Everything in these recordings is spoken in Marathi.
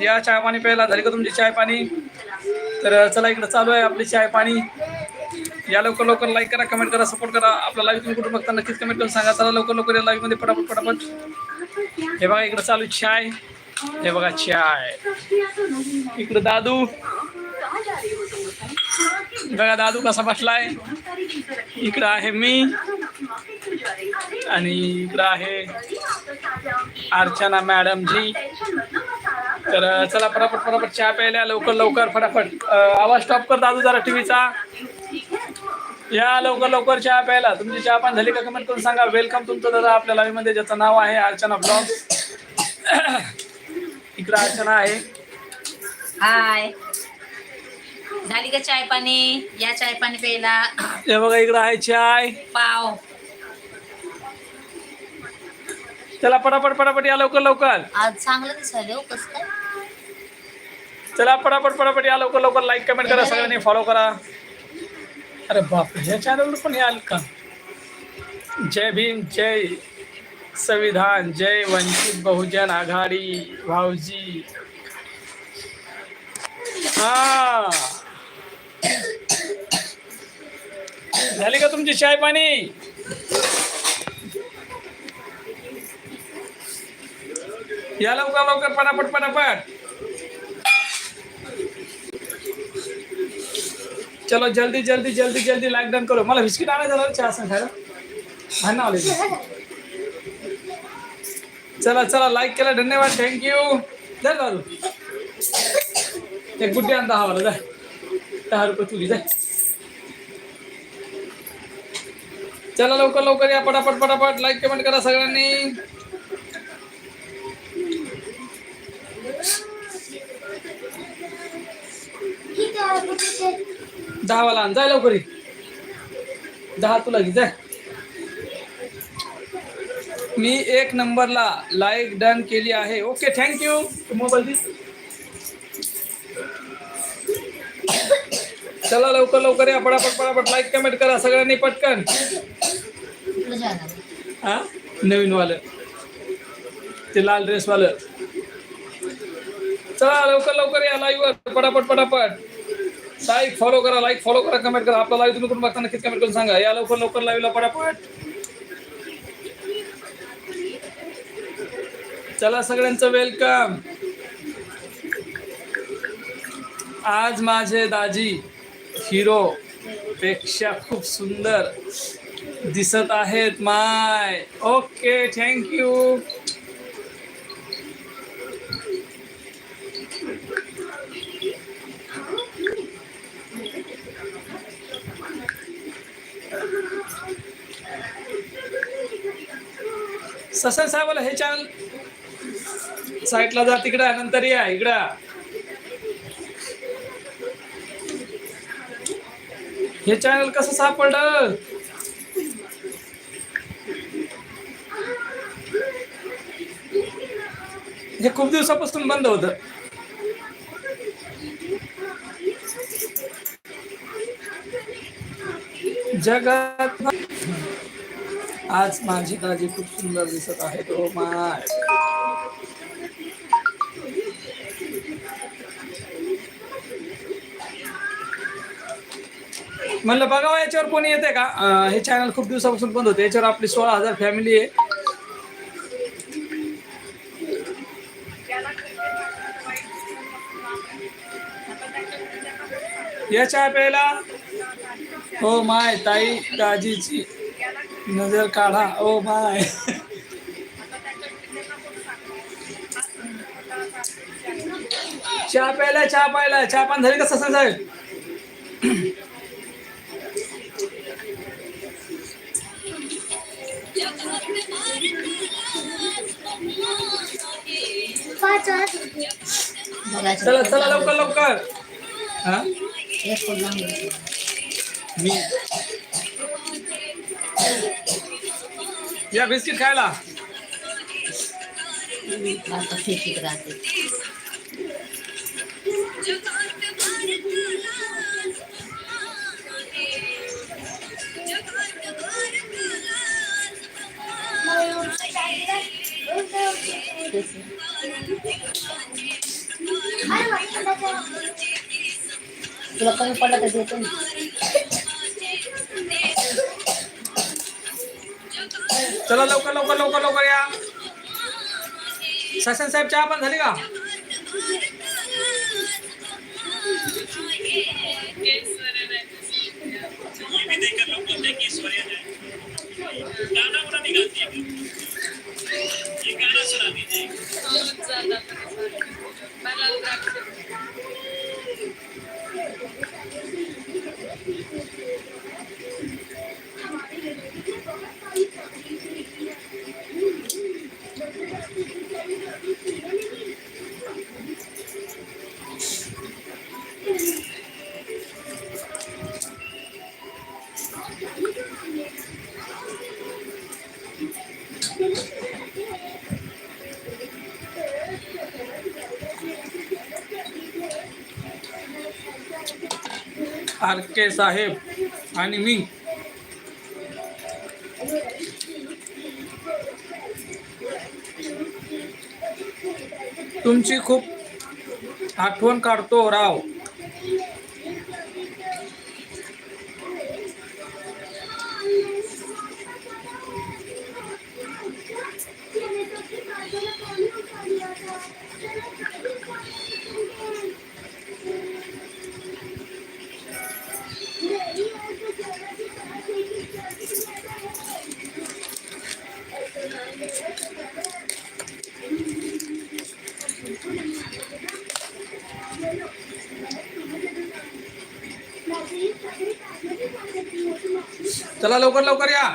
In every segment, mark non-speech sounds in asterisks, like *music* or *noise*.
या चहा पाणी प्यायला झाली का तुमची चाय पाणी? तर चला इकडं चालू आहे आपली चाय पाणी. या लवकर लवकर लाईक करा कमेंट करा सपोर्ट करा. आपला लाईव्ह तुम्ही कुठून बघता नक्कीच कमेंट करून सांगा. चला लवकर लवकर या लाईव्हमध्ये पटापट पटापट. हे बघा इकडं चालू आहे चाय. हे बघा चाय. इकडं दादू. बघा दादू कसा बसलाय. इकडं आहे मी. आणि इकडं आहे अर्चना मॅडम जी. तर चला फटाफट फटाफट चहा प्यायला लवकर लवकर फटाफट. आवाज स्टॉप कर दादू जरा टीव्हीचा या लवकर लवकर चहा प्यायला. तुमची चहा पण झाली का कमेंट करून सांगा. वेलकम तुमचं दादा आपल्या लाईव्हमध्ये ज्याचं नाव आहे अर्चना ब्लॉग *clears throat* इकडं अर्चना आहे. हाय झाली का चाय पाणी? या चाय पाणी प्यायला. हे बघा इकडं आहे चाय. पाव. चला पटापट पटापट या लवकर लवकर. आज चांगलं दिसायला हो कसं काय? चला पटापट पटापट या लवकर लवकर. लाईक कमेंट करा सगळ्यांनी फॉलो करा. अरे बाप या चॅनलवर पण आलं का? जय भीम जय संविधान जय वंचित बहुजन आघाडी भाऊजी. हा. झाली का तुमची चाय पाणी या लवकर लवकर पटापट पटापट चलो, जल्दी जल्दी जल्दी जल्दी लाइक डन करो। मला बिस्किट आणायचं झालं चहा सांग खायला भांडणं आले चला चला लाईक केला धन्यवाद थँक्यू जा दादू एक गुड्डी आण दहा वाला जाय दहा रुपये तुली जाय चला लवकर लवकर या पटापट पटापट लाईक कमेंट करा सगळ्यांनी। दहावाला आण जाय लवकर दहा तुला घे जाय. मी एक नंबरला लाईक डन केली आहे. ओके थँक्यू मोबाईल चला लवकर लवकर या. पटापट पटापट लाईक कमेंट करा सगळ्यांनी पटकन. हा? नवीन वालं ते लाल ड्रेस वालं. चला लवकर लवकर या लाईव्ह वर. पटापट पटापट. लाईक फॉलो करा लाईक फॉलो करा कमेंट करा. आपला लाईव्ह तुम्ही करून बघता नक्कीच कमेंट करून सांगा. या लवकर लवकर लाईव्हला पटापट चला सगळ्यांचं वेलकम आज माझे दाजी हिरो पेक्षा खूप सुंदर दिसत आहेत माय. ओके थँक्यू ससा साहेबाला हे चॅनल साईटला जा तिकडं नंतर या इकडं हे चॅनल कसं सापडलं? हे खूप दिवसापासून बंद होतं. जगात आज माझी काळजी खूप सुंदर दिसत आहे तो माय म्हणलं बघावं याच्यावर कोणी येते का? अं, हे चॅनल खूप दिवसापासून बंद होते. याच्यावर आपली सोळा हजार फॅमिली आहे. या पहिला हो माय ताई दाजीची. नजर काढा. Oh my. चहा प्यायला चहा प्यायला. चहा पान झाली का ससा साहेब? चला चला लवकर लवकर. हा. मी या बिस्किट खायला. आता फेकीत राहते. तुला कमी पडलं तर देतो चला लवकर लवकर लवकर लवकर या. ससन साहेब चहा पण झाली का? के साहेब आणि मी. तुमची खूप आठवण काढतो राव. चला लवकर लवकर या.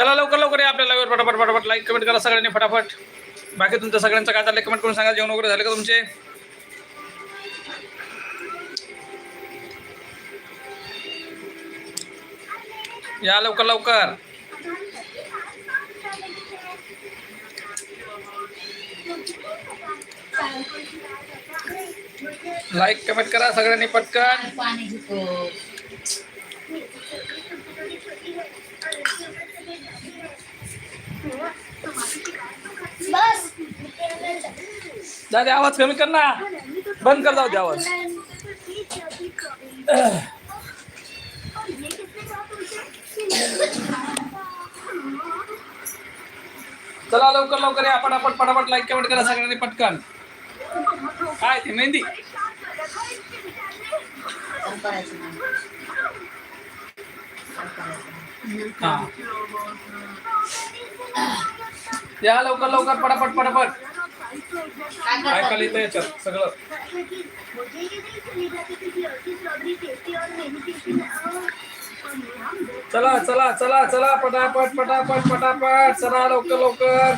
चला लवकर लवकर या आपल्या लाईव्ह फटाफट फटाफट लाईक कमेंट करा सगळ्यांनी फटाफट. बाकी तुमचं सगळ्यांचं काय चाललंय? कमेंट करून सांगा. जेवण वगैरे झालं का तुमचे? या लवकर लवकर. लाईक कमेंट करा सगळ्यांनी पटकन. पाणी घेतो बस जा दे आवाज कमी कर ना बंद कर जाऊ दे आवाज चला लवकर लवकर या पटापट पटापट लाईक कमेंट करा सगळ्यांनी पटकन काय ते मेहंदी काम करायचं नाही. काम करायचं नाही. हा या लवकर लवकर पटापट पटापट. काय करतात? येतं याच्यात सगळं? चला चला चला चला पटापट पटापट पटापट. चला लवकर लवकर.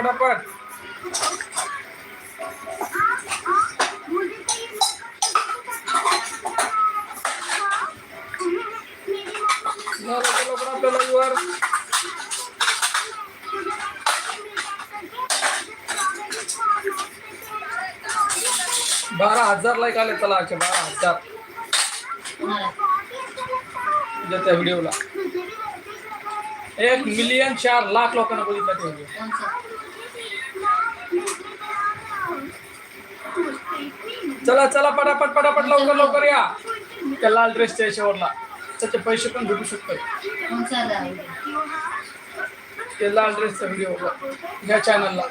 फटाफट फटाफट मुझे तो ये मेरी या लवकर लवकर आपल्या लाईव्हवर बारा हजार लाईक आले चला आजचे बारा हजार कोणाला? तुझ्या त्या व्हिडिओला एक मिलियन चार लाख लोकांना बघितला ते व्हिडिओ चला चला पटापट पटापट लवकर लवकर या. त्या लाल ड्रेसच्या याच्यावरला. त्याचे पैसे पण भेटू शकतात. लावू? ते लाल ड्रेसचा व्हिडिओ ह्या चॅनलला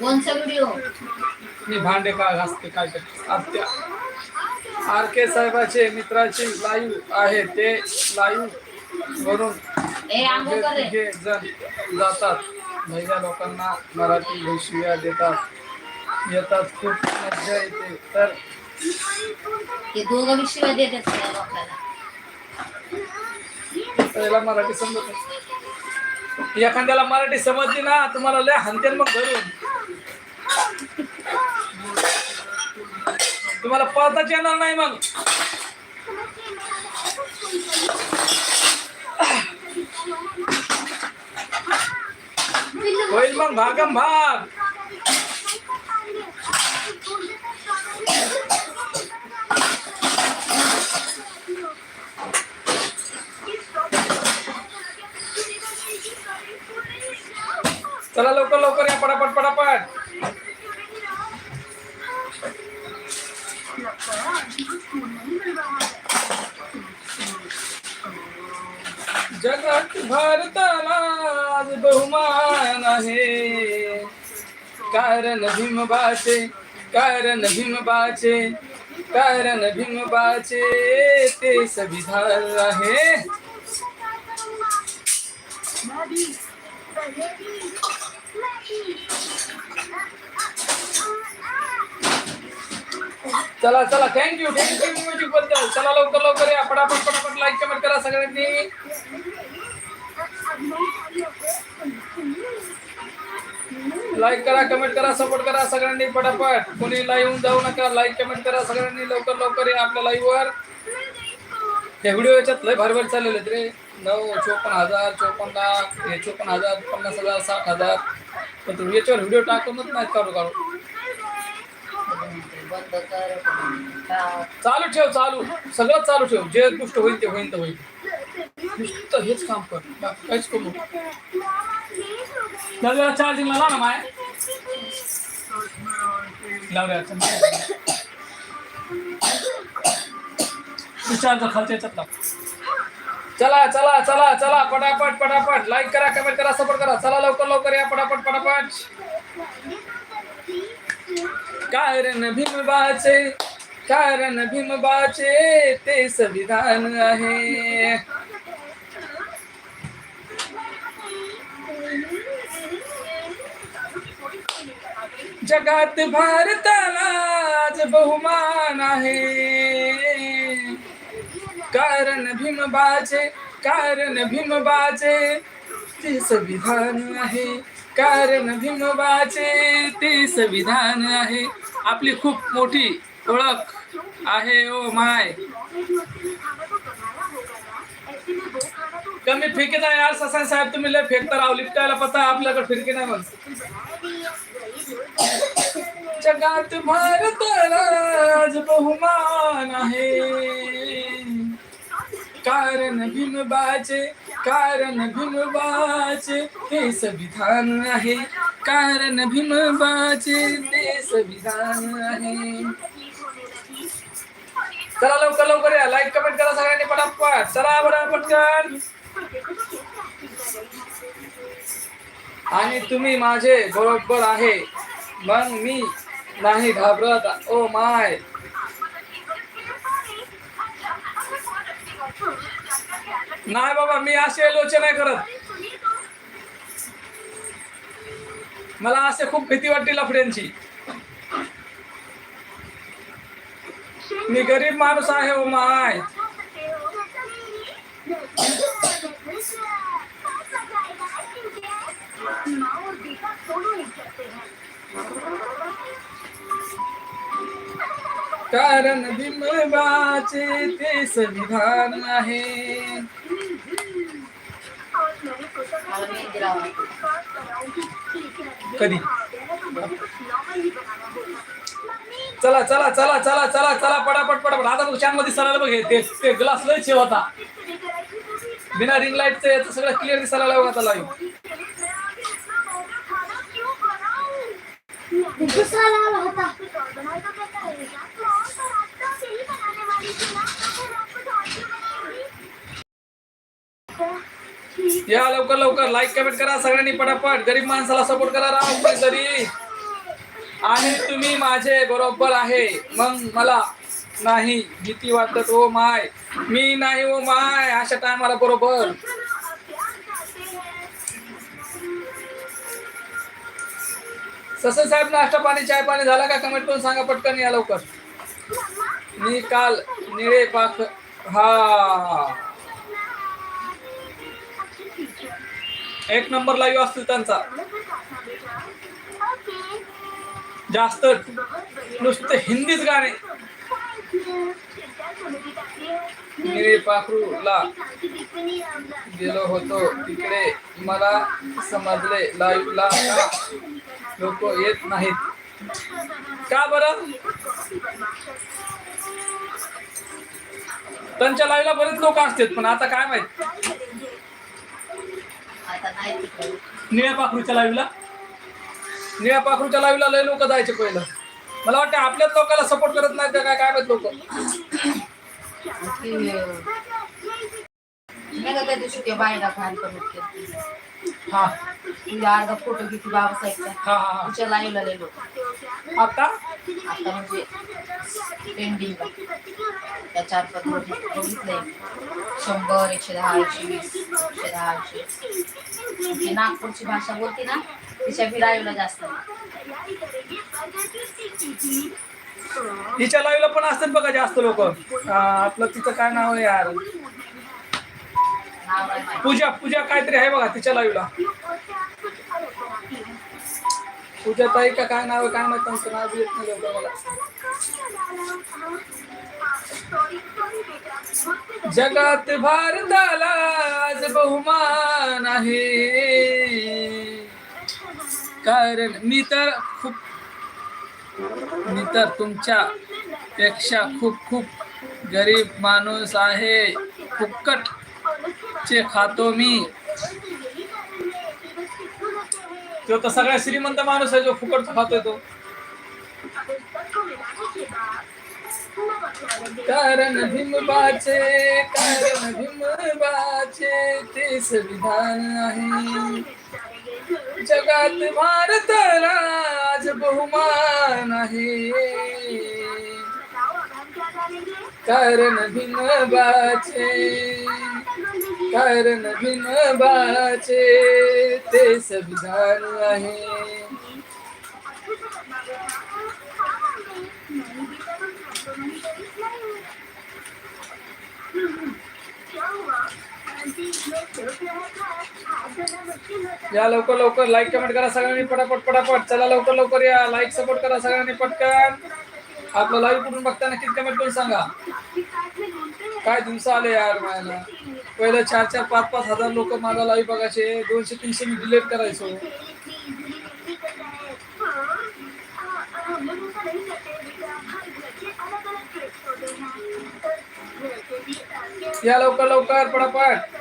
कोणचा व्हिडिओ? मी भांडे का घासते काय करते आर के साहेबाचे मित्राचे लाईव्ह आहे ते लाईव्ह वरून जण जातात. महिला लोकांना मराठी शिव्या देतात. येतात खूप मजा येते. तर ते दोघं बी शिवाय देतात त्या लोकांना. त्याला मराठी समजत नाही. एखाद्याला मराठी समजली ना तुम्हाला लय हानते मग धरून. तुम्हाला पळताच येणार नाही मग. होईल मग भागम भाग. कारण भीमबाचे कारण भीमबाचे कारण भीमबाचे ते संविधान आहे. चला चला थँक्यू थँक्यू म्युझिक बद्दल. चला, लवकर लवकर या. पटापट पटापट लाईक कमेंट करा सगळ्यांनी. लाईक करा कमेंट करा सपोर्ट करा सगळ्यांनी पटापट. कोणी लाईव्ह जाऊ नका लाईक कमेंट करा सगळ्यांनी लवकर लवकर या आपल्या लाईव्ह वर. त्या व्हिडिओ याच्यात लय भारी चाललेले आहेत रे. नऊ चोपन्न हजार चोपन्न लाख हे चोपन्न हजार पन्नास हजार साठ हजार. पण तुम्ही याच्यावर व्हिडिओ टाकूनच नाहीत काढू काढू. चालू ठेव चालू. सगळं चालू ठेव. जे गोष्ट होईल ते होईल तर होईल. नुसतं हेच काम कर. काहीच करू. नको चार्जिंग लावा ना माय. लावूया चार्जर खालच्या याच्यात लाव. चला चला चला चला पटापट पटापट. लाईक करा कमेंट करा सपोर्ट करा. चला लवकर लवकर या पटापट पटापट. कारण भीमबाचे कारण भीमबाचे ते संविधान आहे. जगात भारताला आज बहुमान आहे. कारण भीमबाचे कारण भीमबाचे ते संविधान आहे. कारण भीमबाचे ते संविधान आहे. आपली खूप मोठी ओळख आहे ओ माय. कमी फेके आहे यार ससन साहेब तुम्ही लय फेकता राव लिफ्टायला पता आपल्याकडे फिरके नाही मग जगात भारत राज बहुमान आहे. कारण भीमबाचे कारण भीमबाचे हे संविधान आहे. कारण भीमबाचे ते संविधान आहे. चला लवकर लवकर या. लाईक कमेंट करा सगळ्यांनी पटापट. चला बरं पटकन. आणि तुम्ही माझे बरोबर आहे. मग मी नाही घाबरत. Oh ओ माय नाही बाबा मी असे लोचे नाही करत. मला असे खूप भीती वाटते लफड्यांची. मी गरीब माणूस आहे ओ माय. कारण बिंबाचे ते संविधान आहे. कधी? चला चला चला चला चला चला पटापट पटापट. आता बघ शानमध्ये सरळ बघ ते ते ग्लास लय शेव होता. बिना रिंग लाईटचं याचं सगळं क्लिअर दिसायला लागू आता लाईव्ह या लवकर लवकर. लाईक कमेंट करा सगळ्यांनी पटापट. गरीब माणसाला सपोर्ट करा राम तरी आणि तुम्ही माझे बरोबर आहे. मग मला नाही भीती वाटत ओ माय. मी नाही ओ माय अशा टायमाला बरोबर. ससन साहेब नाश्ता पाणी चाय पाणी झाला का? कमेंट करून सांगा पटकन या लवकर. मी काल निळे पाख हा. एक नंबर लाईव्ह असतील त्यांचा. जास्त नुसते हिंदीच गाणे. निळे पाखरूला गेलो होतो तिकडे. मला समजले लाईव्हला लोक येत नाहीत. का बरं? त्यांच्या लाईव्हला बरेच लोक असतात पण आता काय माहीत? निळ्या पाखरूच्या लाईव्हला निळ्या पाखरूच्या लाईव्हला लय लोक जायचे पहिलं. मला वाटतं आपल्याच लोकांना सपोर्ट करत नाहीत काय काय माहीत लोक? त्या दिवशी ते बायला घाण करून केली. हा. ती अर्धा फोटो घेतली बाबासाहेबचा हा हा तिच्या लाईव्हला गेलो हा आता? आता म्हणजे पेंडिंग त्या चार पाच बघितलंय. शंभर एकशे दहा एकशे वीस एकशे दहा एकशे जी नागपूरची भाषा बोलते ना? तिच्या लाईव्हला जास्त. तिच्या लाईव्हला पण असतात बघा जास्त लोक. आपलं तिचं काय नाव आहे यार. पूजा पूजा काहीतरी आहे बघा तिच्या लाईव्हला. पूजा ताई का काय नाव आहे काय माहीत त्यांचं नाव येत नाही मला. जगात भारताला आज बहुमान आहे. कारण मी तर खूप मी तर तुमच्या पेक्षा खूप खूप गरीब माणूस आहे. फुकट चे खातो मी. तो तर सगळ्यात श्रीमंत माणूस आहे जो फुकट खातोय तो. कारण भीमबाचे कारण भीमबाचे ते संविधान आहे. जगात भारताला आज बहुमान आहे. कारण भिनबाचे कारण भिनबाचे ते संविधान आहे. या लवकर लवकर लाईक कमेंट करा सगळ्यांनी पटापट पटापट. चला लवकर लवकर या. लाईक सपोर्ट करा सगळ्यांनी पटकन. आपलं लाईव्ह कुठून बघता नक्कीच कमेंट करून सांगा. काय दिवस आले यार मला पहिलं चार चार पाच पाच हजार लोक माझा लाईव्ह बघायचे. दोनशे तीनशे मी डिलेट करायचो. या लवकर लवकर पटापट.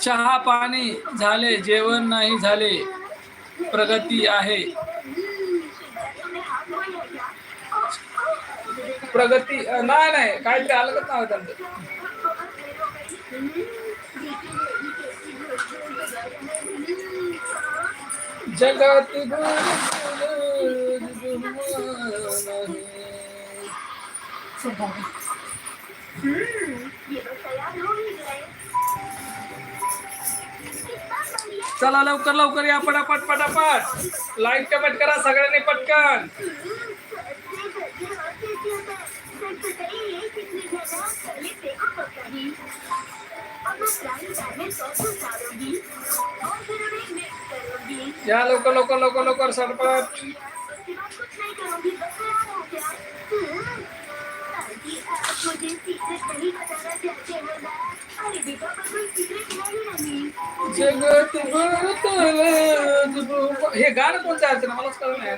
चहा पाणी झाले जेवण नाही झाले प्रगती आहे. प्रगती नाही नाही नाही काहीतरी नाही नाव जगात चला लवकर लवकर या पटापट पटापट. लाईक कमेंट करा सगळ्यांनी पटकन. या लवकर लवकर लोकर लवकर सरपट जगत हे गाणं कोणतं आहे? ना मलाच कळलं नाही.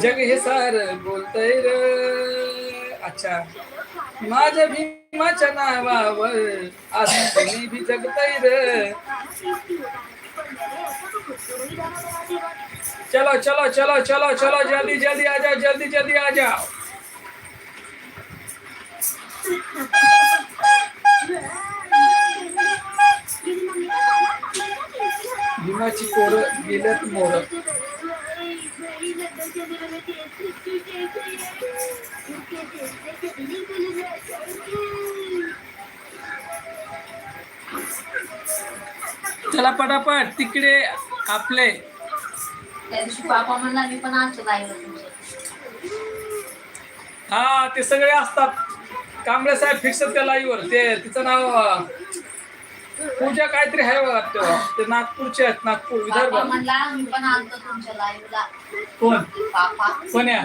जग हे सार बोलतय अच्छा. माझ्या भी माझ्या नावावर आज मी भी जगताय रे. चलो चलो चलो चलो चलो जल्दी जल्दी आ जाओ जल्दी जल्दी आ जाओ भीमाची पोरं गेल्यात मोर. चला पटापट तिकडे आपले. म्हणला मी पण आणतो लाईव्ह हा ते सगळे असतात. कांबळे साहेब फिक्स त्या लाईव्हवर ते तिचं नाव पूजा काहीतरी आहे बघा तेव्हा ते नागपूरचे आहेत नागपूर विदर्भ म्हणला मी पण तुमच्या लाईव्हला कोण? पापा कोण्या?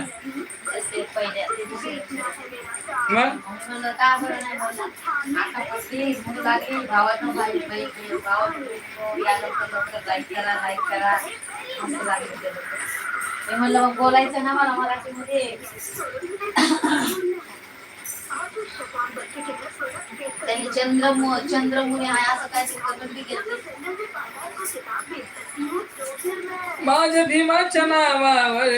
ते पहिले. ते दुसरे मग? मग म्हणलं का बरं नाही बोलला? आता कसली म्हणू लागली भावानं बाई बाई भावानं या लवकर लवकर लाईक करा लाईक करा. असं लागलं ते लोकं. मी म्हणलं मग बोलायचं ना मला मराठीमध्ये. त्यांनी चंद्रमु चंद्रमुनी आहे असं काय ते घेतली माझ्या भीमाच्या नावावर.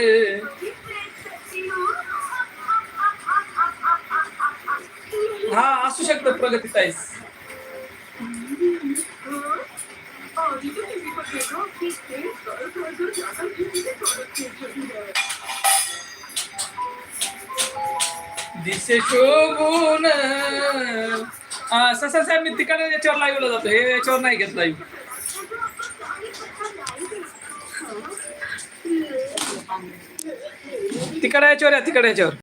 हा असू शकतं प्रगतीताईस दिसे शोभून. हा, ससा साहेब मी तिकडे याच्यावर लाईव्हला जातो. हे याच्यावर नाही घेत लाईव्ह तिकडे याच्यावर या तिकडे याच्यावर.